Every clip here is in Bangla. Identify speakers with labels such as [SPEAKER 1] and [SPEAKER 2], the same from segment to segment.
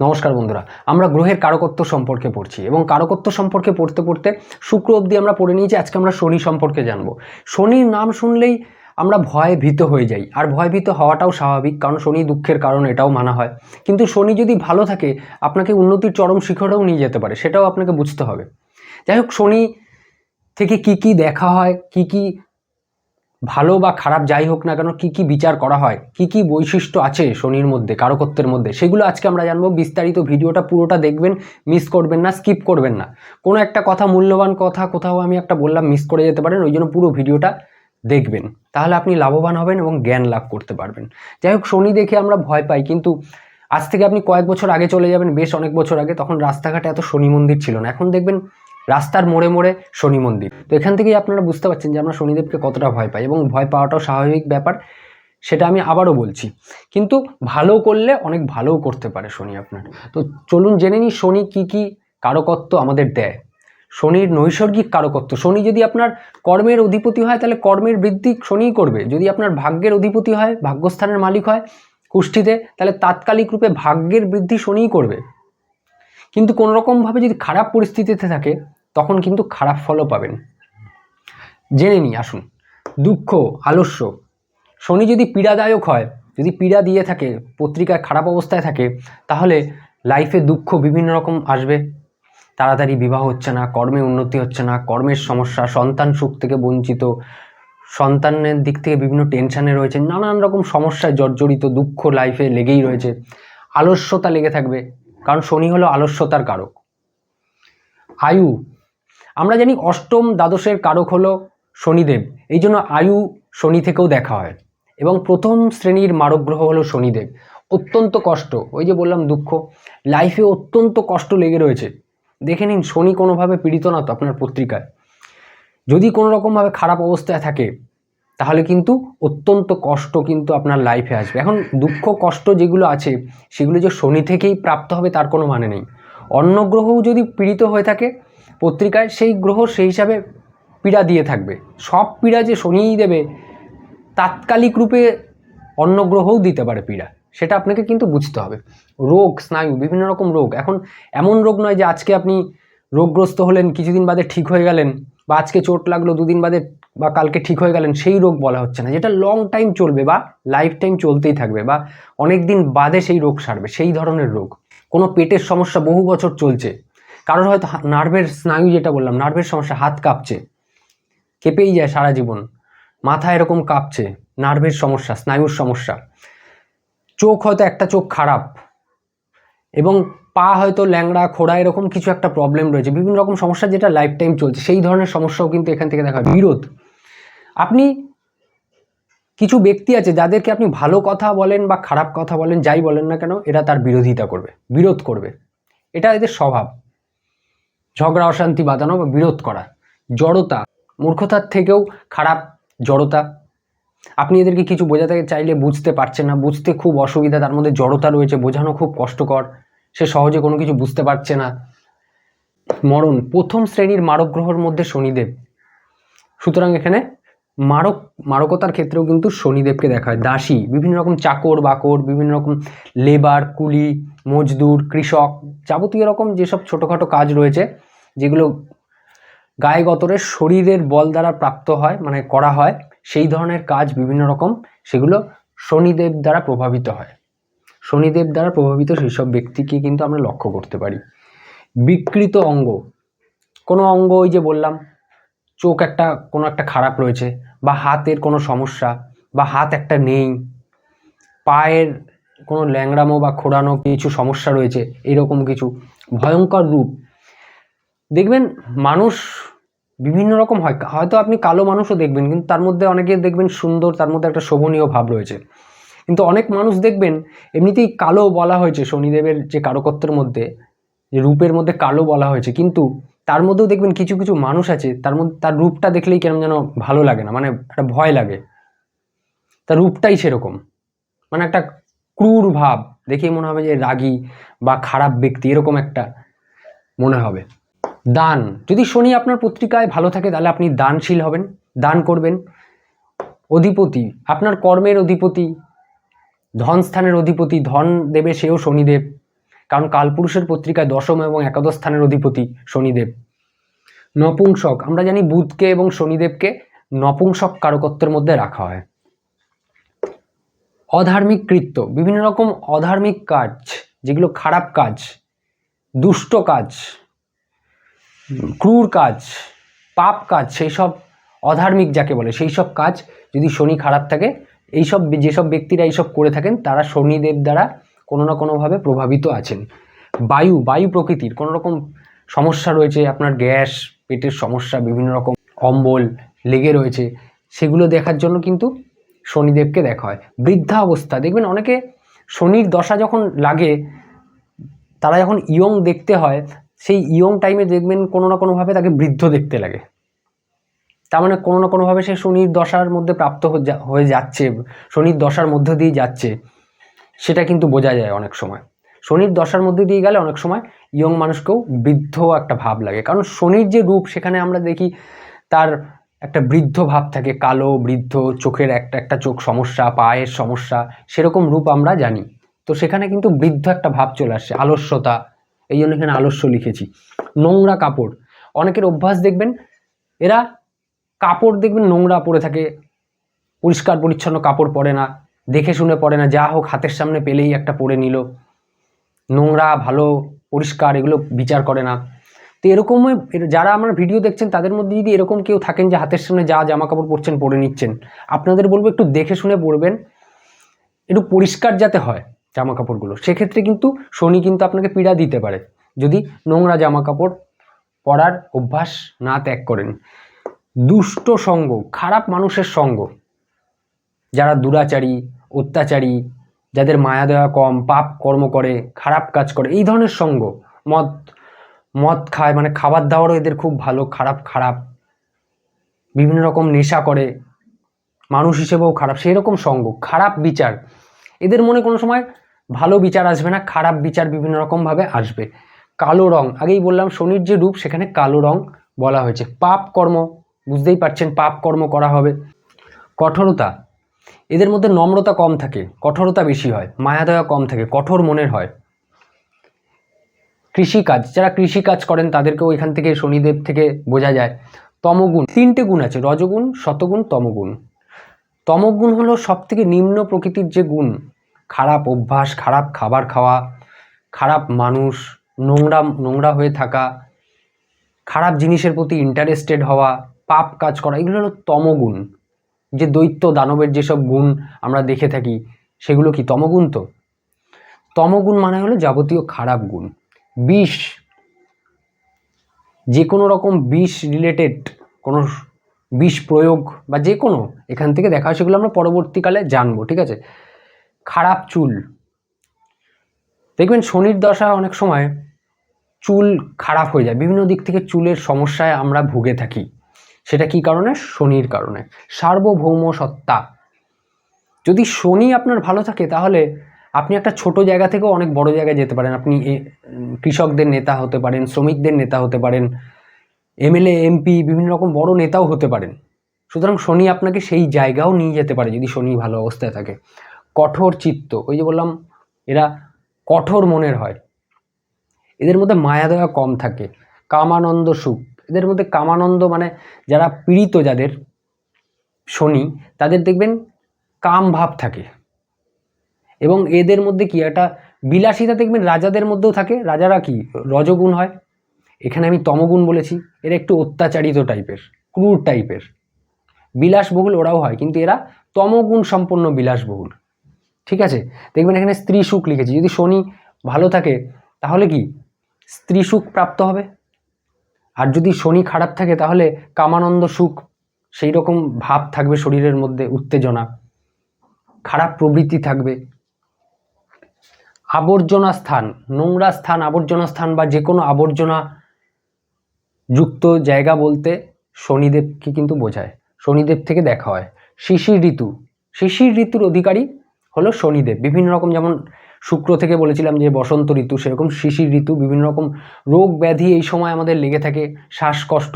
[SPEAKER 1] নমস্কার বন্ধুরা, আমরা গ্রহের কারকত্ব সম্পর্কে পড়ছি এবং কারকত্ব সম্পর্কে পড়তে পড়তে শুক্র অবধি আমরা পড়ে নিয়েছি, আজকে আমরা শনি সম্পর্কে জানব। শনির নাম শুনলেই আমরা ভয়ে ভীত হয়ে যাই, আর ভয় ভীত হওয়াটাও স্বাভাবিক, কারণ শনি দুঃখের কারণ এটাও মানা হয়। কিন্তু শনি যদি ভালো থাকে, আপনাকে উন্নতির চরম শিখরেও নিয়ে যেতে পারে, সেটাও আপনাকে বুঝতে হবে। যাই হোক, শনি থেকে কি কি দেখা হয়, কি কি ভালো বা খারাপ যাই হোক না কেন কি কি বিচার করা হয়, কি কি বৈশিষ্ট্য আছে শনির মধ্যে, কারকত্বের মধ্যে, সেগুলো আজকে আমরা জানব। বিস্তারিত ভিডিওটা পুরোটা দেখবেন মিস করবেন না স্কিপ করবেন না। কোনো একটা কথা, মূল্যবান কথা কোথাও আমি একটা বললাম মিস করে যেতে পারেন ওই জন্য পুরো ভিডিওটা দেখবেন। তাহলে আপনি লাভবান হবেন এবং জ্ঞান লাভ করতে পারবেন। যাই হোক, শনি দেখে আমরা ভয় পাই, কিন্তু আজ থেকে আপনি কয়েক বছর আগে চলে যাবেন, বেশ অনেক বছর আগে, তখন রাস্তাঘাটে এত শনি মন্দির ছিল না। এখন দেখবেন রাস্তার মোড়ে মোড়ে শনি মন্দির। তো এখান থেকেই আপনারা বুঝতে পারছেন যে আমরা শনিদেবকে কতটা ভয় পাই এবং ভয় পাওয়াটাও স্বাভাবিক ব্যাপার, সেটা আমি আবারও বলছি। কিন্তু ভালো করলে অনেক ভালোও করতে পারে শনি আপনার। তো চলুন জেনে নিই শনি কি কি কারকত্ব আমাদের দেয়। শনির নৈসর্গিক কারকত্ব, শনি যদি আপনার কর্মের অধিপতি হয়, তাহলে কর্মের বৃদ্ধি শনিই করবে। যদি আপনার ভাগ্যের অধিপতি হয়, ভাগ্যস্থানের মালিক হয় কুষ্ঠিতে, তাহলে তাৎকালিক রূপে ভাগ্যের বৃদ্ধি শনিই করবে। কিন্তু কোনো রকমভাবে যদি খারাপ পরিস্থিতিতে থাকে তখন কিন্তু খারাপ ফলও পাবেন। জেনে নিই, আসুন। দুঃখ, আলস্য। শনি যদি পীড়াদায়ক হয়, যদি পীড়া দিয়ে থাকে, পত্রিকায় খারাপ অবস্থায় থাকে, তাহলে লাইফে দুঃখ বিভিন্ন রকম আসবে। তাড়াতাড়ি বিবাহ হচ্ছে না, কর্মে উন্নতি হচ্ছে না, কর্মের সমস্যা, সন্তান সুখ থেকে বঞ্চিত, সন্তানের দিক থেকে বিভিন্ন টেনশানে রয়েছে, নানান রকম সমস্যায় জর্জরিত, দুঃখ লাইফে লেগেই রয়েছে। আলস্যতা লেগে থাকবে, কারণ শনি হলো আলস্যতার কারক। আয়ু আমরা জানি অষ্টম দ্বাদশের কারক হলো শনিদেব। এই জন্য আয়ু শনি থেকেও দেখা হয়। এবং প্রথম শ্রেণির মারক গ্রহ হলো শনিদেব। অত্যন্ত কষ্ট, ওই যে বললাম দুঃখ। লাইফে অত্যন্ত কষ্ট লেগে রয়েছে। দেখে নিন, শনি কোনোভাবে পীড়িত না তো আপনার পত্রিকায়। যদি কোনো রকমভাবে খারাপ অবস্থায় থাকে, তাহলে কিন্তু অত্যন্ত কষ্ট কিন্তু আপনার লাইফে আসবে। এখন দুঃখ, কষ্ট যেগুলো আছে, সেগুলো যে শনি থেকেই প্রাপ্ত হবে, তার কোনো মানে নেই। অন্য গ্রহও যদি পীড়িত হয়ে থাকে পত্রিকায় সেই গ্রহ সেই হিসাবে পীড়া দিয়ে থাকবে। সব পীড়া যে শনিই দেবে, তাৎকালিক রূপে অন্য গ্রহও দিতে পারে পীড়া। সেটা আপনাকে কিন্তু বুঝতে হবে। রোগ, স্নায়ু, বিভিন্ন রকম রোগ। এখন এমন রোগ নয় যে আজকে আপনি রোগগ্রস্ত হলেন, কিছুদিন বাদে ঠিক হয়ে গেলেন বা আজকে চোট লাগল, দুদিন বাদে বা কালকে ঠিক হয়ে গেলেন, সেই রোগ বলা হচ্ছে না। যেটা লং টাইম চলবে বা লাইফ টাইম চলতেই থাকবে বা অনেক দিন বাদে সেই রোগ সারবে, সেই ধরনের রোগ। কোনো পেটের সমস্যা বহু বছর চলছে। কারোর হয়তো নার্ভের স্নায়ু যেটা বললাম নার্ভের সমস্যা, হাত কাঁপছে, কেঁপেই যায় সারা জীবন, মাথা এরকম কাঁপছে নার্ভের সমস্যা, স্নায়ুর সমস্যা। চোখ হয়তো একটা চোখ খারাপ এবং পা হয়তো ল্যাংড়া, খোড়া এরকম কিছু একটা প্রবলেম রয়েছে। বিভিন্ন রকম সমস্যা যেটা লাইফ টাইম চলছে, সেই ধরনের সমস্যাও কিন্তু এখান থেকে দেখা বিরোধ। আপনি কিছু ব্যক্তি আছে যাদেরকে আপনি ভালো কথা বলেন বা খারাপ কথা বলেন, যাই বলেন না কেন, এরা তার বিরোধিতা করবে, বিরোধ করবে। এটা এদের স্বভাব। ঝগড়া, অশান্তি বাঁধানো বা বিরোধ করা। জড়তা, মূর্খতার থেকেও খারাপ জড়তা। আপনি এদেরকে কিছু বোঝাতে চাইলে বুঝতে পারছেন না। বুঝতে খুব অসুবিধা, তার মধ্যে জড়তা রয়েছে, বোঝানো খুব কষ্টকর। সে সহজে কোনো কিছু বুঝতে পারছে না। মরণ, প্রথম শ্রেণির মারক গ্রহর মধ্যে শনিদেব। সুতরাং এখানে মারক, মারকতার ক্ষেত্রেও কিন্তু শনিদেবকে দেখা হয় দাসী, বিভিন্ন রকম চাকর বাকর, বিভিন্ন রকম লেবার, কুলি, মজদুর, কৃষক যাবতীয় রকম যেসব ছোটোখাটো কাজ রয়েছে, যেগুলো গায়ে গতরে শরীরের বল দ্বারা প্রাপ্ত হয় মানে করা হয়, সেই ধরনের কাজ বিভিন্ন রকম সেগুলো শনিদেব দ্বারা প্রভাবিত হয়। শনিদেব দ্বারা প্রভাবিত সেই সব ব্যক্তিকে কিন্তু আমরা লক্ষ্য করতে পারি। বিকৃত অঙ্গ, কোনো অঙ্গ ওই যে বললাম চোখ একটা কোনো একটা খারাপ রয়েছে বা হাতের কোনো সমস্যা বা হাত একটা নেই, পায়ের কোনো ল্যাংড়ামো বা খোড়ানো কিছু সমস্যা রয়েছে, এরকম কিছু ভয়ঙ্কর রূপ। দেখবেন মানুষ বিভিন্ন রকম হয়, হয়তো আপনি কালো মানুষও দেখবেন, কিন্তু তার মধ্যে অনেকে দেখবেন সুন্দর, তার মধ্যে একটা শোভনীয় ভাব রয়েছে। কিন্তু অনেক মানুষ দেখবেন এমনিতেই কালো বলা হয়েছে, শনিদেবের যে কারকত্বের মধ্যে, যে রূপের মধ্যে কালো বলা হয়েছে, কিন্তু তার মধ্যেও দেখবেন কিছু কিছু মানুষ আছে, তার মধ্যে, তার রূপটা দেখলেই কেমন যেন ভালো লাগে না মানে একটা ভয় লাগে। তার রূপটাই সেরকম। মানে একটা ক্রূর ভাব, দেখেই মনে হবে যে রাগী বা খারাপ ব্যক্তি, এরকম একটা মনে হবে। দান, যদি শনি আপনার পত্রিকায় ভালো থাকে, তাহলে আপনি দানশীল হবেন, দান করবেন। অধিপতি, আপনার কর্মের অধিপতি ধনস্থানের অধিপতি, ধন দেবে সেও শনিদেব। কারণ কালপুরুষের পত্রিকায় দশম এবং একাদশ স্থানের অধিপতি শনিদেব। নপুংসক, আমরা জানি বুধকে এবং শনিদেবকে নপুংসক কারকত্বের মধ্যে রাখা হয়। অধার্মিক কৃত্য, বিভিন্ন রকম অধার্মিক কাজ, যেগুলো খারাপ কাজ, দুষ্ট কাজ, ক্রূর কাজ, পাপ কাজ সেই সব অধার্মিক যাকে বলে সেই সব কাজ যদি শনি খারাপ থাকে, এইসব যেসব ব্যক্তিরা এইসব করে থাকেন, তারা শনিদেব দ্বারা কোনো না কোনোভাবে প্রভাবিত আছেন। বায়ু বায়ু প্রকৃতির কোনো রকম সমস্যা রয়েছে, আপনার গ্যাস, পেটের সমস্যা, বিভিন্ন রকম অম্বল, লেগে রয়েছে, সেগুলো দেখার জন্য কিন্তু শনিদেবকে দেখা হয়। বৃদ্ধা অবস্থা, দেখবেন অনেকে শনির দশা যখন লাগে, তারা যখন ইয়ং দেখতে হয়, সেই ইয়ং টাইমে দেখবেন কোনো না কোনোভাবে তাকে বৃদ্ধ দেখতে লাগে। তার মানে কোনো না কোনোভাবে সে শনির দশার মধ্যে প্রাপ্ত হয়ে যাচ্ছে, শনির দশার মধ্য দিয়ে যাচ্ছে। সেটা কিন্তু বোঝা যায় অনেক সময়। শনির দশার মধ্যে দিয়ে গেলে অনেক সময় ইয়ং মানুষকেও বৃদ্ধ একটা ভাব লাগে। কারণ শনির যে রূপ, সেখানে আমরা দেখি তার একটা বৃদ্ধ ভাব থাকে, কালো, বৃদ্ধ, চোখের একটা একটা চোখ সমস্যা, পায়ের সমস্যা, সেরকম রূপ আমরা জানি। তো সেখানে কিন্তু বৃদ্ধ একটা ভাব চলে আসছে আলস্যতা। এই জন্য এখানে আলস্য লিখেছি। নোংরা কাপড়। অনেকের অভ্যাস দেখবেন, এরা কাপড় দেখবেন নোংরা পরে থাকে, পরিষ্কার, পরিচ্ছন্ন কাপড় পরে না। দেখে শুনে পরে না, যা হোক হাতের সামনে পেলেই একটা পরে নিল। নোংরা, ভালো, পরিষ্কার, এগুলো বিচার করে না। তো এরকমই যারা আমার ভিডিও দেখছেন, তাদের মধ্যে যদি এরকম কেউ থাকেন যে হাতের সামনে যা জামা কাপড় পরছেন, পরে নিচ্ছেন, আপনাদের বলব একটু দেখে শুনে পরবেন। একটু পরিষ্কার যাতে হয় জামা কাপড়গুলো সেক্ষেত্রে কিন্তু শনি কিন্তু আপনাকে পীড়া দিতে পারে। যদি নোংরা জামা কাপড় পরার অভ্যাস না ত্যাগ করেন। দুষ্ট সঙ্গ, খারাপ মানুষের সঙ্গ, যারা দুরাচারী অত্যাচারী, যাদের মায়া দেওয়া কম, পাপ কর্ম করে, খারাপ কাজ করে, এই ধরনের সঙ্গ। মদ মদ খায় মানে খাবার দাবারও এদের খুব ভালো, খারাপ খারাপ। বিভিন্ন রকম নেশা করে, মানুষ হিসেবেও খারাপ সেই রকম সঙ্গ, খারাপ বিচার। এদের মনে কোনো সময় ভালো বিচার আসবে না, খারাপ বিচার বিভিন্ন রকমভাবে আসবে। কালো রং, আগেই বললাম, শনির যে রূপ, সেখানে কালো রং বলা হয়েছে। পাপ কর্ম, বুঝতেই পারছেন, পাপ কর্ম করা হবে। কঠোরতা এদের মধ্যে নম্রতা কম থাকে, কঠোরতা বেশি হয় মায়া দয়া কম থাকে, কঠোর মনের হয়। কৃষিকাজ, যারা কৃষিকাজ করেন তাদেরকেও এখান থেকে শনিদেব থেকে বোঝা যায়। তমগুণ, তিনটে গুণ আছে, রজগুণ, শতগুণ, তমগুণ। তমগুণ হলো সব থেকে নিম্ন প্রকৃতির যে গুণ, খারাপ অভ্যাস, খারাপ খাবার খাওয়া, খারাপ মানুষ, নোংরা নোংরা হয়ে থাকা, খারাপ জিনিসের প্রতি ইন্টারেস্টেড হওয়া, পাপ কাজ করা, এগুলো হলো তমগুণ। যে দৈত্য, দানবের যেসব গুণ আমরা দেখে থাকি, সেগুলো কি তমগুণ তো? তমগুণ মানে হলো যাবতীয় খারাপ গুণ। বিষ, যে কোনো রকম বিষ রিলেটেড কোনো বিষ প্রয়োগ বা যে কোনো, এখান থেকে দেখা হয়, সেগুলো আমরা পরবর্তীকালে জানব, ঠিক আছে? খারাপ চুল। দেখবেন শনির দশা অনেক সময় চুল খারাপ হয়ে যায়। বিভিন্ন দিক থেকে চুলের সমস্যায় আমরা ভুগে থাকি। সেটা কি কারণে? শনির কারণে। সার্বভৌম সত্তা। যদি শনি আপনার ভালো থাকে, তাহলে আপনি একটা ছোট জায়গা থেকেও অনেক বড় জায়গায় যেতে পারেন। আপনি কৃষকদের নেতা হতে পারেন, শ্রমিকদের নেতা হতে পারেন, এমএলএ, এমপি, বিভিন্ন রকম বড় নেতাও হতে পারেন। সুতরাং শনি আপনাকে সেই জায়গাও নিয়ে যেতে পারে যদি শনি ভালো অবস্থায় থাকে। কঠোর চিত্ত, ওই যে বললাম, এরা কঠোর মনের হয়। এদের মধ্যে মায়া দয়া কম থাকে। কামানন্দ সুখ। এদের মধ্যে কামানন্দ মানে যারা পীড়িত যাদের, শনি, তাদের দেখবেন কাম ভাব থাকে। এবং এদের মধ্যে কি একটা বিলাসিতা দেখবেন রাজাদের মধ্যেও থাকে। রাজারা কি? রজগুণ হয়। এখানে আমি তমগুণ বলেছি। এরা একটু অত্যাচারিত টাইপের ক্রুর টাইপের বিলাসবহুল ওরাও হয়, কিন্তু এরা তমগুণ সম্পন্ন বিলাসবহুল। ঠিক আছে? দেখবেন এখানে স্ত্রী সুখ লিখেছি। যদি শনি ভালো থাকে, তাহলে কি? স্ত্রী সুখ প্রাপ্ত হবে। আর যদি শনি খারাপ থাকে, তাহলে কামানন্দ সুখ, সেই রকম ভাব থাকবে শরীরের মধ্যে, উত্তেজনা। খারাপ প্রবৃত্তি থাকবে। আবর্জনা স্থান, নোংরা স্থান, আবর্জনা স্থান বা যে কোনো আবর্জনা যুক্ত জায়গা বলতে শনিদেবকে কিন্তু বোঝায়। শনিদেব থেকে দেখা হয়। শিশির ঋতু, শিশির ঋতুর অধিকারী হলো শনিদেব। বিভিন্ন রকম যেমন শুক্র থেকে বলেছিলাম যে বসন্ত ঋতু সেরকম শিশির ঋতু, বিভিন্ন রকম রোগ ব্যাধি এই সময় আমাদের লেগে থাকে, শ্বাসকষ্ট,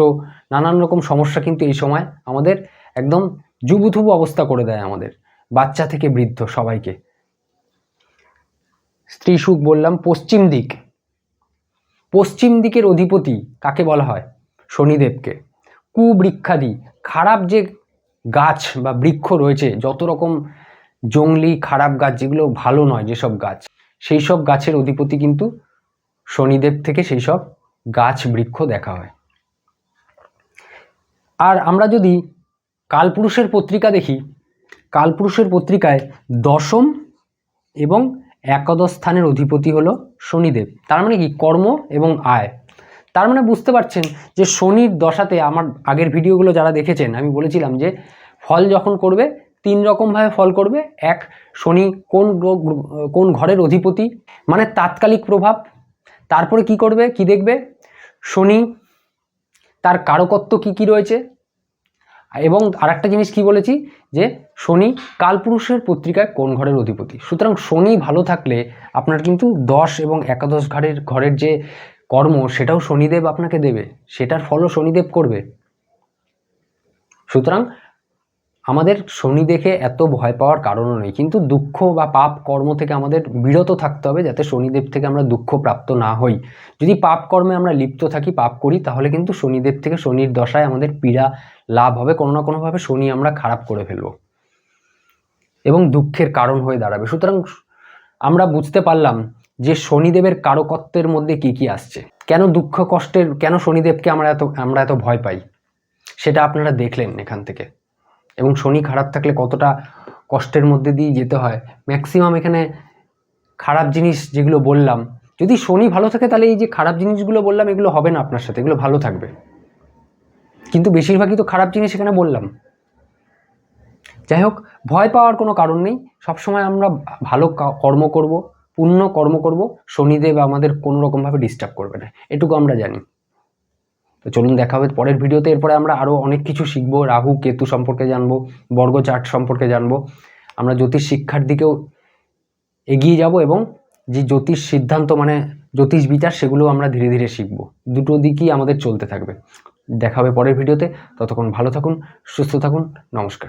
[SPEAKER 1] নানান রকম সমস্যা কিন্তু এই সময় আমাদের একদম জুবুথুবু অবস্থা করে দেয় আমাদের, বাচ্চা থেকে বৃদ্ধ সবাইকে। স্ত্রী সুখ বললাম, পশ্চিম দিক। পশ্চিম দিকের অধিপতি কাকে বলা হয়? শনিদেবকে। কুবৃক্ষাদি, খারাপ যে গাছ বা বৃক্ষ রয়েছে, যত রকম জংলি, খারাপ গাছ যেগুলো ভালো নয় যেসব গাছ সেই সব গাছের অধিপতি কিন্তু শনিদেব থেকে সেই সব গাছ বৃক্ষ দেখা হয়। আর আমরা যদি কালপুরুষের পত্রিকা দেখি, কালপুরুষের পত্রিকায় দশম এবং একাদশ স্থানের অধিপতি হলো শনিদেব। তার মানে কি? কর্ম এবং আয়। তার মানে বুঝতে পারছেন যে শনির দশাতে আমার আগের ভিডিওগুলো যারা দেখেছেন, আমি বলেছিলাম যে ফল যখন করবে তিন রকমভাবে ফল করবে। এক, শনি কোন কোন ঘরের অধিপতি মানে তাৎকালিক প্রভাব। তারপরে কি করবে, কি দেখবে? শনি তার কারকত্ব কি কি রয়েছে? এবং আরেকটা জিনিস কি বলেছি, যে শনি কালপুরুষের পত্রিকায় কোন ঘরের অধিপতি? সুতরাং শনি ভালো থাকলে আপনার কিন্তু দশ এবং একাদশ ঘরের ঘরের যে কর্ম, সেটাও শনিদেব আপনাকে দেবে। সেটার ফলও শনিদেব করবে। সুতরাং আমাদের শনি দেখে এত ভয় পাওয়ার কারণও নেই। কিন্তু দুঃখ বা পাপ কর্ম থেকে আমাদের বিরত থাকতে হবে যাতে শনিদেব থেকে আমরা দুঃখ প্রাপ্ত না হই। যদি পাপ কর্মে আমরা লিপ্ত থাকি, পাপ করি, তাহলে কিন্তু শনিদেব থেকে শনির দশায় আমাদের পীড়া লাভ হবে, কোনো না কোনোভাবে শনি আমরা খারাপ করে ফেলব। এবং দুঃখের কারণ হয়ে দাঁড়াবে। সুতরাং আমরা বুঝতে পারলাম যে শনিদেবের কারকত্বের মধ্যে কি কি আসছে। কেন দুঃখ কষ্টের, কেন শনিদেবকে আমরা এত আমরা এত ভয় পাই? সেটা আপনারা দেখলেন এখান থেকে। এবং শনি খারাপ থাকলে কতটা কষ্টের মধ্যে দিয়ে যেতে হয়। ম্যাক্সিমাম এখানে খারাপ জিনিস যেগুলো বললাম, যদি শনি ভালো থাকে তাহলে এই যে খারাপ জিনিসগুলো বললাম, এগুলো হবে না আপনার সাথে, এগুলো ভালো থাকবে। কিন্তু বেশিরভাগই তো খারাপ জিনিস এখানে বললাম। যাই হোক ভয় পাওয়ার কোনো কারণ নেই, সবসময় আমরা ভালো কর্ম করব পুণ্য কর্ম করব, শনিদেব আমাদের কোনো রকমভাবে ডিস্টার্ব করবে না, এটুকু আমরা জানি। তো চলুন দেখা হবে পরের ভিডিওতে। এরপরে আমরা আরও অনেক কিছু শিখব। রাহু, কেতু সম্পর্কে জানব, বর্গ চার্ট সম্পর্কে জানব। আমরা জ্যোতিষ শিক্ষার দিকেও এগিয়ে যাব এবং যে জ্যোতিষ সিদ্ধান্ত মানে জ্যোতিষ বিচার, সেগুলো আমরা ধীরে ধীরে শিখব। দুটো দিকই আমাদের চলতে থাকবে। দেখা হবে পরের ভিডিওতে। ততক্ষণ ভালো থাকুন, সুস্থ থাকুন। নমস্কার।